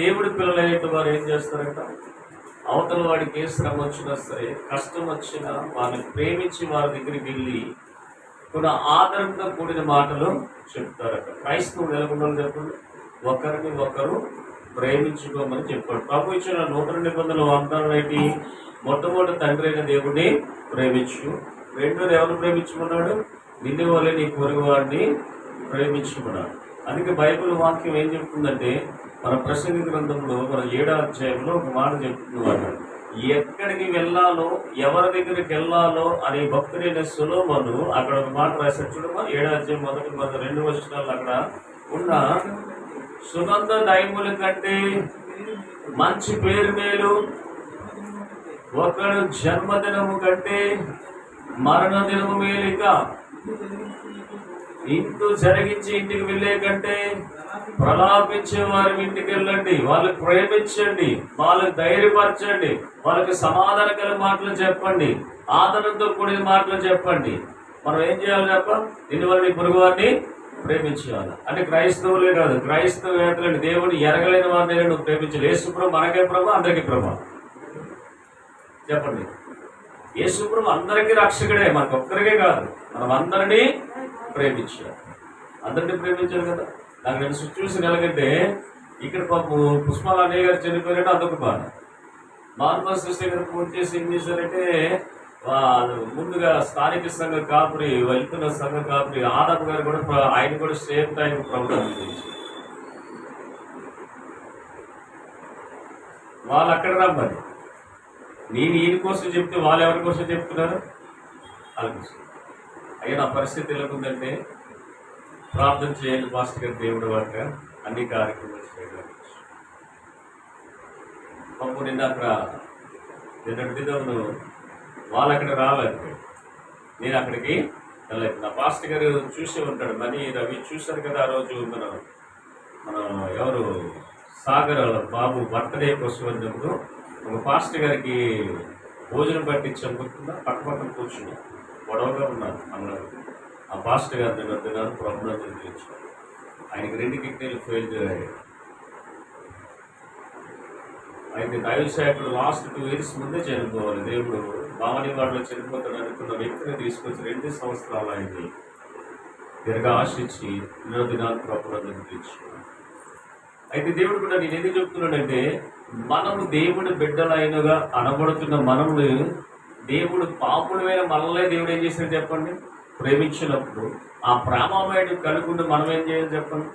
దేవుడి పిల్లలైన వారు ఏం చేస్తారంట? అవతల వాడికి ఏ శ్రమ వచ్చినా సరే కష్టం వచ్చినా వారిని ప్రేమించి వారి దగ్గరికి వెళ్ళి కొన్ని ఆదరణతో కూడిన మాటలు చెప్తారట. క్రైస్తవుడు నెలకొండలు చెప్పండి. ఒకరిని ఒకరు ప్రేమించుకోమని చెప్పాడు. ప్రభు ఇచ్చిన నూతన నిబంధనలు వాగ్దానం ఏంటి? మొట్టమొదటి తండ్రి అయిన దేవుడిని ప్రేమించు. రెండోది ఎవరు ప్రేమించుకున్నాడు నిన్ను వల్లే నీ పొరుగు వాడిని ప్రేమించుకున్నాడు అందుకే బైబిల్ వాక్యం ఏం చెప్తుందంటే మన ప్రసంగి గ్రంథంలో మన ఏడో అధ్యాయంలో ఒక మాట చెప్తున్నమాట ఎక్కడికి వెళ్ళాలో ఎవరి దగ్గరికి వెళ్ళాలో అనే భక్తుడైన సులోమను అక్కడ ఒక మాట రాశాడు. చూడమా ఏడో అధ్యాయం మొదటి మొదటి రెండు వచనాలు అక్కడ ఉన్న సుగంధ దైముల కంటే మంచి పేరు మేలు ఒకడు జన్మదినము కంటే మరణ దినము మేలిక. ఇంటూ జరిగించి ఇంటికి వెళ్ళే కంటే ప్రలాపించే వారి ఇంటికి వెళ్ళండి వాళ్ళకి ప్రేమించండి వాళ్ళకి ధైర్యపరచండి వాళ్ళకి సమాధానకర మాటలు చెప్పండి ఆదరణతో కూడిన మాటలు చెప్పండి. మనం ఏం చేయాలి చెప్ప? దీని వల్ల పొరుగు వారిని ప్రేమించాలి అంటే క్రైస్తవులే కాదు క్రైస్తవేతలని దేవుడు ఎరగలేని వారిని నువ్వు ప్రేమించాలి యేసుప్రభు మనకే ప్రభు అందరికీ ప్రభు. చెప్పండి. యేసుప్రభు అందరికీ రక్షకుడే మనకు ఒక్కరికే కాదు మనం అందరినీ ప్రేమించాలి. అందరినీ ప్రేమించాలి కదా? నాకు నేను సిచ్యువేషన్ ఎలాగంటే ఇక్కడ పాపం పుష్పాల అన్నయ్య గారు చనిపోయారంటే అదొక బాధ. మార్మల్ సిస్టర్ గారు ఫోన్ చేసి ఏం చేశారంటే వాళ్ళు ముందుగా స్థానిక సంఘ కాపురి వెళ్తున్న సంఘ కాపురి ఆదప్ గారు కూడా ఆయన కూడా సేమ్ టైం ప్రభుత్వం వాళ్ళు అక్కడ రమ్మని నేను ఈయన కోసం చెప్తే వాళ్ళు ఎవరి కోసం చెప్తున్నారు? వాళ్ళ కోసం. అయ్యా నా పరిస్థితి ఎలా ఉందంటే ప్రార్థన చేయండి మాస్టర్ గారు దేవుడు వాక అన్ని కార్యక్రమాలు చేయడానికి పాపం నిన్న అక్కడ నిన్నటి దినమును వాళ్ళు అక్కడ రాలేదు నేను అక్కడికి వెళ్ళలేదు. నా పాస్టర్ గారు చూసే ఉంటాడు. మనీ రవి చూశారు కదా ఆ రోజు మనం మనం ఎవరు? సాగర్ వాళ్ళ బాబు బర్త్డే కోసం వచ్చినప్పుడు ఒక పాస్టర్ గారికి భోజనం పట్టించాను గుర్తుందా పక్క పక్కన కూర్చున్నాం. గొడవగా ఉన్నాను. అన్నారు ఆ పాస్టర్ గారి దగ్గర దినాలు ప్రభుత్వం జరిగించారు ఆయనకి రెండు కిడ్నీలు ఫెయిల్ అయ్యాయి అయితే దైవ సేవకుడు లాస్ట్ టూ ఇయర్స్ ముందే చనిపోవాలి. దేవుడు భావని వాళ్ళు చనిపోతాడు అనుకున్న వ్యక్తిని తీసుకొచ్చి రెండు సంవత్సరాలు అయింది తిరగా ఆశించి ఎన్నో దినాలు ప్రభుత్వం అయితే దేవుడు కూడా నేను ఎందుకు చెప్తున్నాడంటే మనము దేవుడి బిడ్డలైనగా అనబడుతున్న మనము దేవుడు పాపుడమైన మనల్నే దేవుడు ఏం చేశాడు చెప్పండి? ప్రేమించినప్పుడు ఆ ప్రేమమేడు కలుగుండి మనం ఏం చేయాలి చెప్పండి?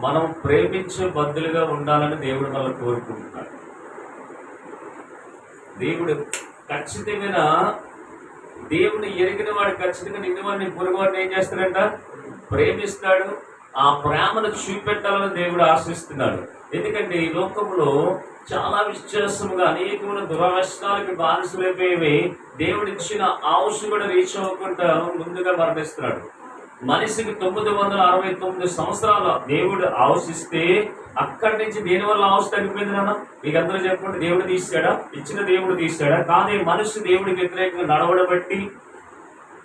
మనం ప్రేమించే బద్దులుగా ఉండాలని దేవుడు మనం కోరుకుంటున్నాడు. దేవుడు ఖచ్చితమైన దేవుని ఎరిగిన వాడు ఖచ్చితంగా నిన్ను వాడిని పొరుగువాడిని ఏం చేస్తాడంట? ప్రేమిస్తాడు. ఆ ప్రేమను చూపెట్టాలని దేవుడు ఆశిస్తున్నాడు. ఎందుకంటే ఈ లోకంలో చాలా విశ్వాసముగా అనేకమైన దురవస్థాలకి బానిసలైపోయి దేవుడిచ్చిన ఇచ్చిన కూడా రీచ్ అవ్వకుండా ముందుగా మరణిస్తున్నాడు. మనిషికి తొమ్మిది వందల అరవై తొమ్మిది సంవత్సరాల దేవుడు ఆవశిస్తే అక్కడి నుంచి దేని వల్ల ఆవశ తగ్గిపోయింది నాన్న? మీకు అందరూ చెప్పండి దేవుడు తీసాడా ఇచ్చిన దేవుడు తీసాడా కానీ మనిషి దేవుడికి వ్యతిరేకంగా నడవడబట్టి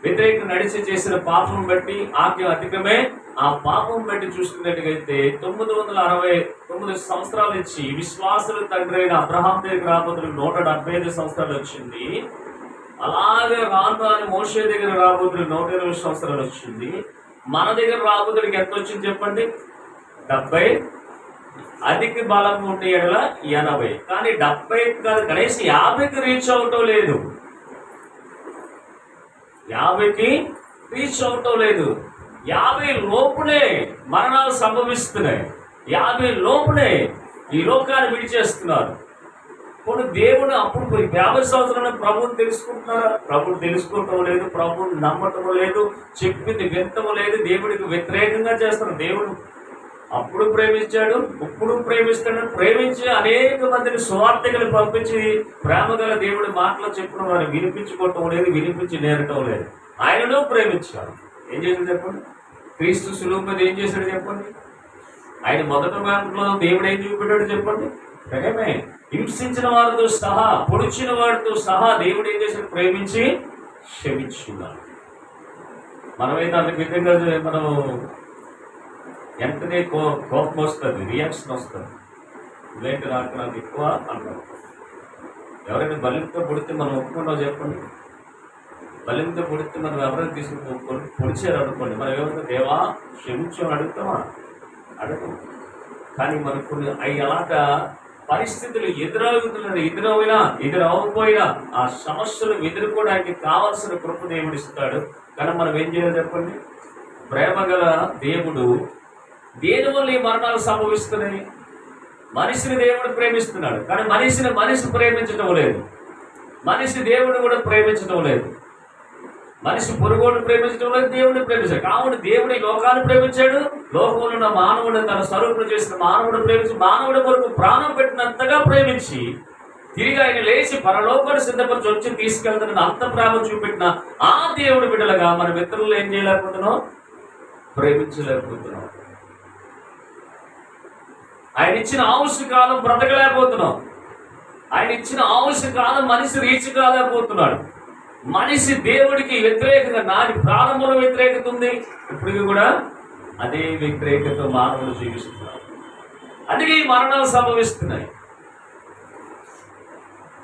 వ్యతిరేక నడిచి చేసిన పాపం బట్టి ఆజ్ఞ అధికమే. ఆ పాపం బట్టి చూసుకున్నట్టుగైతే తొమ్మిది వందల అరవై తొమ్మిది సంవత్సరాలు ఇచ్చి విశ్వాసుల తండ్రి అయిన అబ్రహాం దగ్గర రాబోతులు నూట డెబ్బై ఐదు సంవత్సరాలు వచ్చింది. అలాగే రాను రాని మోషే దగ్గర రాబోతులు నూట ఇరవై సంవత్సరాలు వచ్చింది. మన దగ్గర రాబోతుడికి ఎంత వచ్చింది చెప్పండి? డెబ్బై. అధిక బలం ఉండే ఎడల ఎనభై. కానీ డెబ్బై కాదు కనీసం యాభైకి రీచ్ అవటం లేదు. యాభైకి రీచ్ అవటం లేదు. యాభై లోపునే మరణాలు సంభవిస్తున్నాయి. యాభై లోపునే ఈ లోకాన్ని విడిచేస్తున్నారు. కొన్ని దేవుడు అప్పుడు పోయి యాభై సంవత్సరాలు ప్రభుని తెలుసుకుంటున్నారా? ప్రభుని తెలుసుకోవటం లేదు ప్రభుని నమ్మటం లేదు చెప్పింది వింటం లేదు దేవుడికి వ్యతిరేకంగా చేస్తున్నారు. దేవుడు అప్పుడు ప్రేమించాడు ఇప్పుడు ప్రేమిస్తాడు. ప్రేమించి అనేక మందిని స్వార్థికలు పంపించి ప్రేమ గల దేవుడి మాటలు చెప్పిన వారు వినిపించుకోవటం లేదు వినిపించి నేరటం లేదు. ఆయనను ప్రేమించాడు. ఏం చేశాడు చెప్పండి? క్రీస్తు సులువు ఏం చేశాడు చెప్పండి? ఆయన మొదట మాటలో దేవుడు ఏం చూపెట్టాడు చెప్పండి? ప్రేమే హింసించిన వారితో సహా పొడిచిన వాడితో సహా దేవుడు ఏం చేశాడు? ప్రేమించి క్షమించున్నాడు. మనమైతే అంత విధంగా మనం వెంటనే కో కోపం వస్తుంది రియాక్షన్ వస్తుంది. ఇదేంటి నాకు నాకు ఎక్కువ అంటారు ఎవరైనా బలింతో పుడితే మనం ఒప్పుకుంటాం చెప్పండి. బలింతో పుడితే మనం ఎవరైనా తీసుకుని పొడిచారు అనుకోండి మనం ఏమన్నా దేవా క్షమించమని అడుగుతామా? అడుగు. కానీ మనకు కొన్ని అవి అలాగా పరిస్థితులు ఎదురవుతున్న ఎదురవైనా ఎదురవకపోయినా ఆ సమస్యలు ఎదుర్కోవడానికి కావాల్సిన కృప దేవుడు ఇస్తాడు. కానీ మనం ఏం చేయాలి చెప్పండి? ప్రేమ గల దేవుడు దేని వల్ల ఈ మరణాలు సంభవిస్తున్నాయి? మనిషిని దేవుడు ప్రేమిస్తున్నాడు కానీ మనిషిని మనిషి ప్రేమించడం లేదు. మనిషి దేవుడు కూడా ప్రేమించడం లేదు. మనిషి పొరుగుడు ప్రేమించడం లేదు దేవుడిని ప్రేమించాడు. కావుడు దేవుడి లోకాన్ని ప్రేమించాడు లోకంలో ఉన్న మానవుడు తన స్వరూపుడు చేసిన మానవుడు ప్రేమించి మానవుడి కొరకు ప్రాణం పెట్టినంతగా ప్రేమించి తిరిగి ఆయన లేచి పరలోకాన్ని సిద్ధపరిచి వచ్చి తీసుకెళ్తున్న అంత ప్రేమ చూపెట్టిన ఆ దేవుడి బిడ్డలుగా మన మిత్రులు ఏం చేయలేకపోతున్నాం? ప్రేమించలేకపోతున్నాం. ఆయన ఇచ్చిన ఆవుష కాలం బ్రతకలేకపోతున్నాం. ఆయన ఇచ్చిన ఆవుష కాలం మనిషి రీచ్ కాలేకపోతున్నాడు. మనిషి దేవుడికి వ్యతిరేకత నాటి ప్రారంభంలో వ్యతిరేకత ఉంది. ఇప్పటికి కూడా అదే వ్యతిరేకత మానవులు జీవిస్తున్నారు. అందుకే ఈ మరణాలు సంభవిస్తున్నాయి.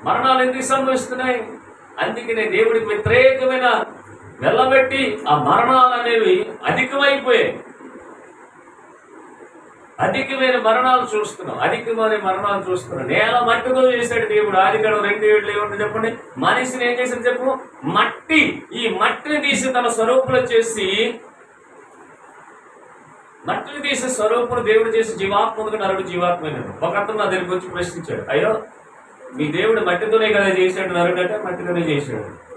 మరణాలు ఎందుకు సంభవిస్తున్నాయి? అందుకనే దేవుడికి వ్యతిరేకమైన వెళ్ళబెట్టి ఆ మరణాలు అనేవి అధికమైపోయాయి. అధికమైన మరణాలు చూస్తున్నాం. అధికమైన మరణాలు చూస్తున్నాం. నేల మట్టితో చేశాడు దేవుడు. ఆదికాలం రెండు ఏళ్ళు ఏమంటే చెప్పండి. మనిషిని ఏం చేశాడు చెప్పు? మట్టి ఈ మట్టిని తీసి తన స్వరూపులో చేసి మట్టిని తీసి స్వరూపును దేవుడు చేసి జీవాత్మకు నరుడు జీవాత్మైనడు ఒక అతను నా దగ్గరికి వచ్చి ప్రశ్నించాడు. అయ్యో మీ దేవుడు మట్టితోనే కదా చేశాడు నరుడు అంటే మట్టితోనే చేశాడు.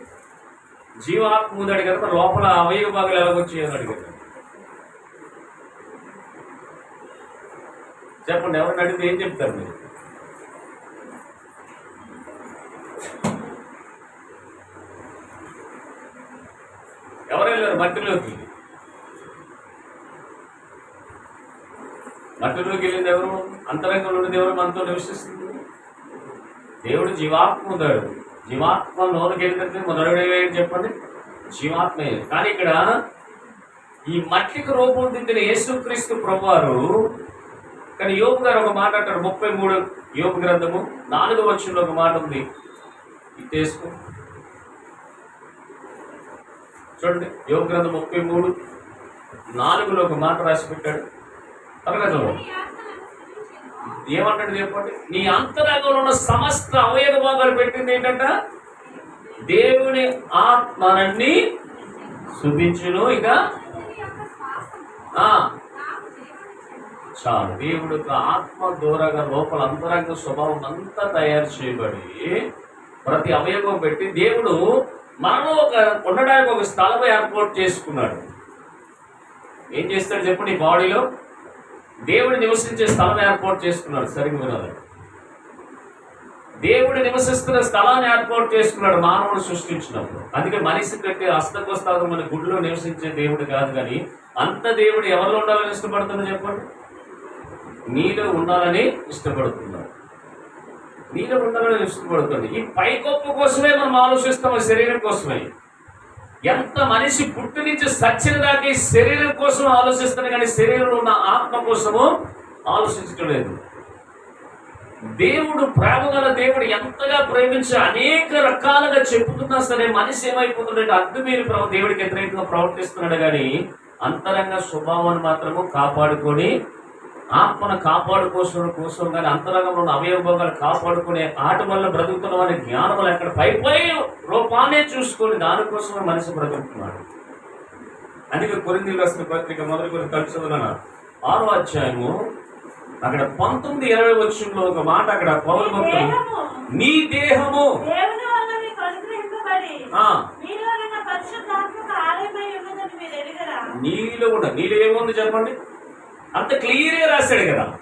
జీవాత్ముదాడు కదా లోపల అవయవ భాగాలు ఎలాగొచ్చాయని అని అడిగాడు. చెప్పండి ఎవరిని అడిగితే ఏం చెప్తారు మీరు? ఎవరు వెళ్ళారు? మట్టిలోకి? మట్టిలోకి వెళ్ళింది ఎవరు? అంతరంగంలో ఉన్నది ఎవరు? మనతో నివసిస్తుంది. దేవుడు జీవాత్మ జీవాత్ముదాడు జీవాత్మ లోనికి వెళ్ళినట్టు మొదలుడే చెప్పండి. జీవాత్మే. కానీ ఇక్కడ ఈ మట్టికి రూపొందించిన యేసుక్రీస్తు ప్రభువారు కానీ యోగు గారు ఒక మాట అంటారు ముప్పై మూడు యోగ గ్రంథము నాలుగు వచ్చంలో ఒక మాట ఉంది. ఇది చూడండి యోగ గ్రంథం ముప్పై మూడు నాలుగులో ఒక మాట రాసి పెట్టాడు. తరగతిలో ఏమంటాడు చెప్పండి? నీ అంతరంగంలో ఉన్న సమస్త అవయవ భాగాలు పెట్టింది ఏంటంట? దేవుని ఆత్మనన్ని శుభించును ఇక? ఆ. చాలు దేవుడు ఆత్మ దూరగా లోపల అంతరంగ స్వభావం అంతా తయారు చేయబడి ప్రతి అవయవం పెట్టి దేవుడు మనలో ఒక ఉండడానికి ఒక స్థలం ఏర్పాటు చేసుకున్నాడు. ఏం చేస్తాడు చెప్పండి నీ బాడీలో? దేవుడు నివసించే స్థలం ఏర్పాటు చేసుకున్నాడు. సరిగ్గా వినాలి. దేవుడు నివసిస్తున్న స్థలాన్ని ఏర్పాటు చేసుకున్నాడు మానవుడు సృష్టించినప్పుడు. అందుకే మనిషి కట్టి హస్తకోస్తాదు మన గుడిలో నివసించే దేవుడు కాదు కానీ అంత దేవుడు ఎవరిలో ఉండాలని ఇష్టపడుతుందో చెప్పండి? నీలో ఉండాలని ఇష్టపడుతున్నాడు నీలో ఉండాలని ఇష్టపడుతుంది ఈ పైకొప్పు కోసమే మనం ఆలోచిస్తాం శరీరం కోసమే. ఎంత మనిషి పుట్టి నుంచి సచ్చిన దాకా శరీరం కోసం ఆలోచిస్తాను కానీ శరీరంలో ఉన్న ఆత్మ కోసము ఆలోచించడం లేదు. దేవుడు ప్రేమగల దేవుడు ఎంతగా ప్రేమించి అనేక రకాలుగా చెప్పుతున్నా సరే మనిషి ఏమైపోతుందంటే అద్దుమీరి దేవుడికి వ్యతిరేకంగా ప్రవర్తిస్తున్నాడు కానీ అంతరంగ స్వభావాన్ని మాత్రము కాపాడుకొని ఆత్మను కాపాడుకోసం కోసం కానీ అంతరంగంలో ఉన్న అవయవభోగాలు కాపాడుకునే ఆట వల్ల బ్రతుకుతున్న వారి జ్ఞానం వల్ల ఎక్కడ పై పై రూపాన్నే చూసుకొని దానికోసమే మనిషి బ్రతుకుతున్నాడు. అందుకే కొరింది రాసిన పత్రిక మొదటి కొన్ని కలిసి ఆరో అధ్యాయము అక్కడ పంతొమ్మిది ఇరవై వచ్చంలో ఒక మాట అక్కడ పౌరు భక్తులు నీ దేహము. నీలో కూడా నీలో ఏముంది చెప్పండి? అంత క్లియర్గా రాశాడు కదా.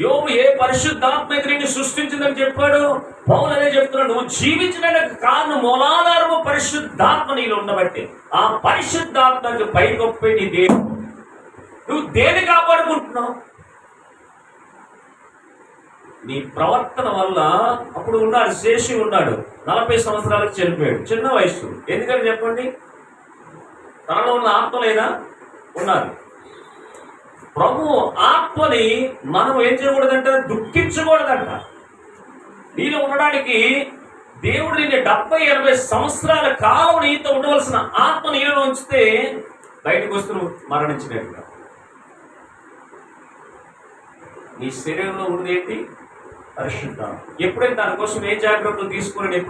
యోగు ఏ పరిశుద్ధాత్మ సృష్టించిందని చెప్పాడు? పౌలు అదే చెప్తున్నాడు నువ్వు జీవించడానికి కారణం మూలాధారము పరిశుద్ధాత్మ నీలో ఉండబట్టి ఆ పరిశుద్ధాత్మకి పైకొప్పే నీ దేవుడు నువ్వు దేని కాపాడుకుంటున్నావు? నీ ప్రవర్తన వల్ల అప్పుడు ఉన్నాడు శేషి ఉన్నాడు. నలభై సంవత్సరాలకు చనిపోయాడు. చిన్న వయసు ఎందుకని చెప్పండి? తనలో ఉన్న ఆత్మ లేదా? ఉన్నది ప్రభు ఆత్మని మనం ఏం చేయకూడదంట దుఃఖించకూడదంట. నీలో ఉండడానికి దేవుడు నిన్ను డెబ్బై ఎనభై సంవత్సరాల కాలం నీతో ఉండవలసిన ఆత్మ నీలో ఉంచితే బయటకు వస్తూ నువ్వు మరణించినట్టుగా నీ శరీరంలో ఉండేది పరిశుద్ధం ఎప్పుడైతే దానికోసం ఏ జాగ్రత్తలు తీసుకుని ఎప్పుడైతే